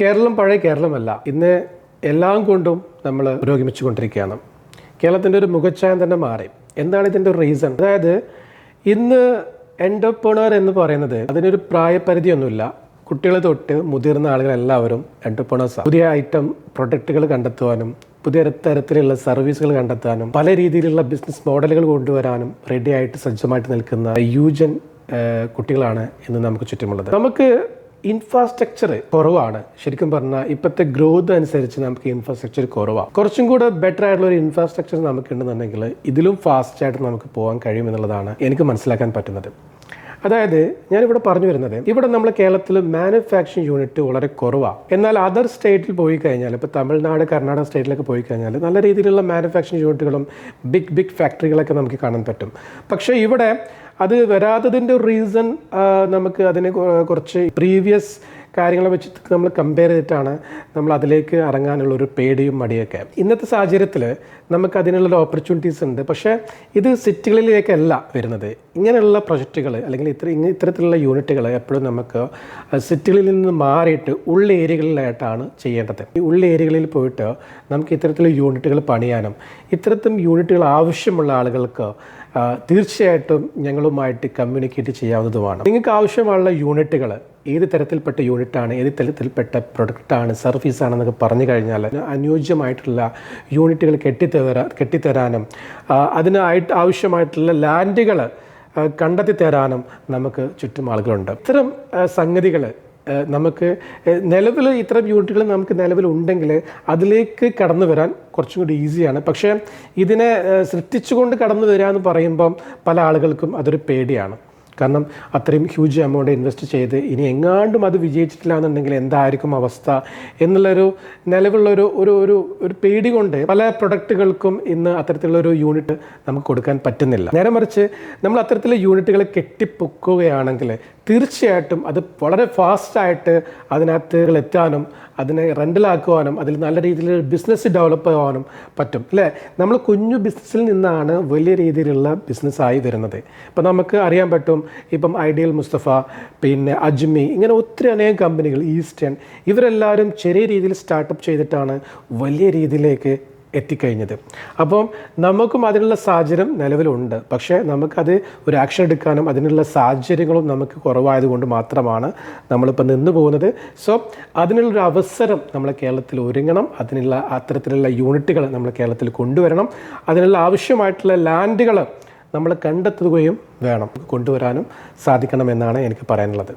കേരളം പഴയ കേരളമല്ല. ഇന്ന് എല്ലാം കൊണ്ടും നമ്മൾ പുരോഗമിച്ചു കൊണ്ടിരിക്കുകയാണ് കേരളത്തിന്റെ ഒരു മുഖച്ഛായം തന്നെ മാറി. എന്താണ് ഇതിന്റെ ഒരു റീസൺ അതായത് ഇന്ന് എന്റർപ്രണർ എന്ന് പറയുന്നത് അതിനൊരു പ്രായപരിധിയൊന്നുമില്ല. കുട്ടികൾ തൊട്ട് മുതിർന്ന ആളുകൾ എല്ലാവരും എന്റർപ്രണേഴ്സാണ് പുതിയ ഐറ്റം പ്രൊഡക്റ്റുകൾ കണ്ടെത്തുവാനും പുതിയ തരത്തിലുള്ള സർവീസുകൾ കണ്ടെത്താനും പല രീതിയിലുള്ള ബിസിനസ് മോഡലുകൾ കൊണ്ടുവരാനും റെഡിയായിട്ട് സജ്ജമായിട്ട് നിൽക്കുന്ന യൂജൻ കുട്ടികളാണ് ഇന്ന് നമുക്ക് ചുറ്റുമുള്ളത്. നമുക്ക് ഇൻഫ്രാസ്ട്രക്ചർ കുറവാണ്. ശരിക്കും പറഞ്ഞാൽ ഇപ്പോഴത്തെ ഗ്രോത്ത് അനുസരിച്ച് നമുക്ക് ഇൻഫ്രാസ്ട്രക്ചർ കുറവാണ് കുറച്ചും കൂടെ ബെറ്റർ ആയിട്ടുള്ള ഒരു ഇൻഫ്രാസ്ട്രക്ചർ നമുക്ക് ഉണ്ടെന്നുണ്ടെങ്കിൽ ഇതിലും ഫാസ്റ്റ് ആയിട്ട് നമുക്ക് പോകാൻ കഴിയുമെന്നുള്ളതാണ് എനിക്ക് മനസ്സിലാക്കാൻ പറ്റുന്നത്. അതായത് ഞാനിവിടെ പറഞ്ഞു വരുന്നത് ഇവിടെ നമ്മൾ കേരളത്തിൽ മാനുഫാക്ചറിങ് യൂണിറ്റ് വളരെ കുറവാണ് എന്നാൽ അതർ സ്റ്റേറ്റിൽ പോയി കഴിഞ്ഞാൽ ഇപ്പോൾ തമിഴ്നാട് കർണാടക സ്റ്റേറ്റിലൊക്കെ പോയി കഴിഞ്ഞാൽ നല്ല രീതിയിലുള്ള മാനുഫാക്ചറിങ് യൂണിറ്റുകളും ബിഗ് ബിഗ് ഫാക്ടറികളൊക്കെ നമുക്ക് കാണാൻ പറ്റും. പക്ഷേ ഇവിടെ അത് വരാത്തതിന്റെ ഒരു റീസൺ നമുക്ക് അതിനെ കുറച്ച് പ്രീവിയസ് കാര്യങ്ങളെ വെച്ച് നമ്മൾ കമ്പയർ ചെയ്തിട്ടാണ് നമ്മൾ അതിലേക്ക് ഇറങ്ങാനുള്ള ഒരു പേടിയും മടിയൊക്കെ. ഇന്നത്തെ സാഹചര്യത്തിൽ നമുക്ക് അതിനുള്ള ഓപ്പർച്യൂണിറ്റീസ് ഉണ്ട്. പക്ഷേ ഇത് സിറ്റികളിലേക്കല്ല വരുന്നത്. ഇങ്ങനെയുള്ള പ്രൊജക്റ്റുകൾ അല്ലെങ്കിൽ ഇത്ര ഇത്തരത്തിലുള്ള യൂണിറ്റുകൾ എപ്പോഴും നമുക്ക് സിറ്റികളിൽ നിന്ന് മാറിയിട്ട് ഉള്ള ഏരിയകളിലായിട്ടാണ് ചെയ്യേണ്ടത്. ഈ ഉള്ള ഏരിയകളിൽ പോയിട്ട് നമുക്ക് ഇത്തരത്തിലുള്ള യൂണിറ്റുകൾ പണിയാനും ഇത്തരത്തിലും യൂണിറ്റുകൾ ആവശ്യമുള്ള ആളുകൾക്ക് തീർച്ചയായിട്ടും ഞങ്ങളുമായിട്ട് കമ്മ്യൂണിക്കേറ്റ് ചെയ്യാവുന്നതുമാണ്. നിങ്ങൾക്ക് ആവശ്യമുള്ള യൂണിറ്റുകൾ ഏത് തരത്തിൽപ്പെട്ട യൂണിറ്റാണ് ഏത് തരത്തിൽപ്പെട്ട പ്രൊഡക്റ്റാണ് സർവീസാണെന്നൊക്കെ പറഞ്ഞു കഴിഞ്ഞാൽ അനുയോജ്യമായിട്ടുള്ള യൂണിറ്റുകൾ കെട്ടിത്തരാ കെട്ടിത്തരാനും അതിനായിട്ട് ആവശ്യമായിട്ടുള്ള ലാൻഡുകൾ കണ്ടെത്തി തരാനും നമുക്ക് ചുറ്റും ആളുകളുണ്ട്. ഇത്തരം സംഗതികൾ നമുക്ക് നിലവിൽ ഇത്തരം യൂണിറ്റുകൾ നമുക്ക് നിലവിലുണ്ടെങ്കിൽ അതിലേക്ക് കടന്നു വരാൻ കുറച്ചും കൂടി ഈസിയാണ്. പക്ഷേ ഇതിനെ സൃഷ്ടിച്ചുകൊണ്ട് കടന്നു വരിക എന്ന് പറയുമ്പം പല ആളുകൾക്കും അതൊരു പേടിയാണ്. കാരണം അത്രയും ഹ്യൂജ് എമൗണ്ട് ഇൻവെസ്റ്റ് ചെയ്ത് ഇനി എങ്ങാണ്ടും അത് വിജയിച്ചിട്ടില്ല എന്നുണ്ടെങ്കിൽ എന്തായിരിക്കും അവസ്ഥ എന്നുള്ളൊരു നിലവിലുള്ളൊരു ഒരു ഒരു ഒരു പേടി കൊണ്ട് പല പ്രൊഡക്റ്റുകൾക്കും ഇന്ന് അത്തരത്തിലുള്ളൊരു യൂണിറ്റ് നമുക്ക് കൊടുക്കാൻ പറ്റുന്നില്ല. നേരെ മറിച്ച് നമ്മൾ അത്തരത്തിലുള്ള യൂണിറ്റുകൾ കെട്ടിപ്പൊക്കുകയാണെങ്കിൽ തീർച്ചയായിട്ടും അത് വളരെ ഫാസ്റ്റായിട്ട് അതിനകത്ത് എത്താനും അതിനെ റെന്റലാക്കുവാനും അതിൽ നല്ല രീതിയിൽ ബിസിനസ് ഡെവലപ്പ് ആവാനും പറ്റും. അല്ലേ? നമ്മൾ കുഞ്ഞു ബിസിനസ്സിൽ നിന്നാണ് വലിയ രീതിയിലുള്ള ബിസിനസ്സായി വരുന്നത്. ഇപ്പം നമുക്ക് അറിയാൻ പറ്റും ഇപ്പം ഐഡിയൽ മുസ്തഫ പിന്നെ അജ്മി ഇങ്ങനെ ഒത്തിരി അനേകം കമ്പനികൾ ഈസ്റ്റേൺ ഇവരെല്ലാവരും ചെറിയ രീതിയിൽ സ്റ്റാർട്ടപ്പ് ചെയ്തിട്ടാണ് വലിയ രീതിയിലേക്ക് എത്തിക്കഴിഞ്ഞത്. അപ്പം നമുക്കും അതിനുള്ള സാഹചര്യം നിലവിലുണ്ട്. പക്ഷേ നമുക്കത് ഒരു ആക്ഷൻ എടുക്കാനും അതിനുള്ള സാഹചര്യങ്ങളും നമുക്ക് കുറവായതുകൊണ്ട് മാത്രമാണ് നമ്മളിപ്പോൾ നിന്ന് പോകുന്നത്. സോ അതിനുള്ളൊരു അവസരം നമ്മളെ കേരളത്തിൽ ഒരുങ്ങണം. അതിനുള്ള അത്തരത്തിലുള്ള യൂണിറ്റുകൾ നമ്മൾ കേരളത്തിൽ കൊണ്ടുവരണം. അതിനുള്ള ആവശ്യമായിട്ടുള്ള ലാൻഡുകൾ നമ്മൾ കണ്ടെത്തുകയും വേണം കൊണ്ടുവരാനും സാധിക്കണമെന്നാണ് എനിക്ക് പറയാനുള്ളത്.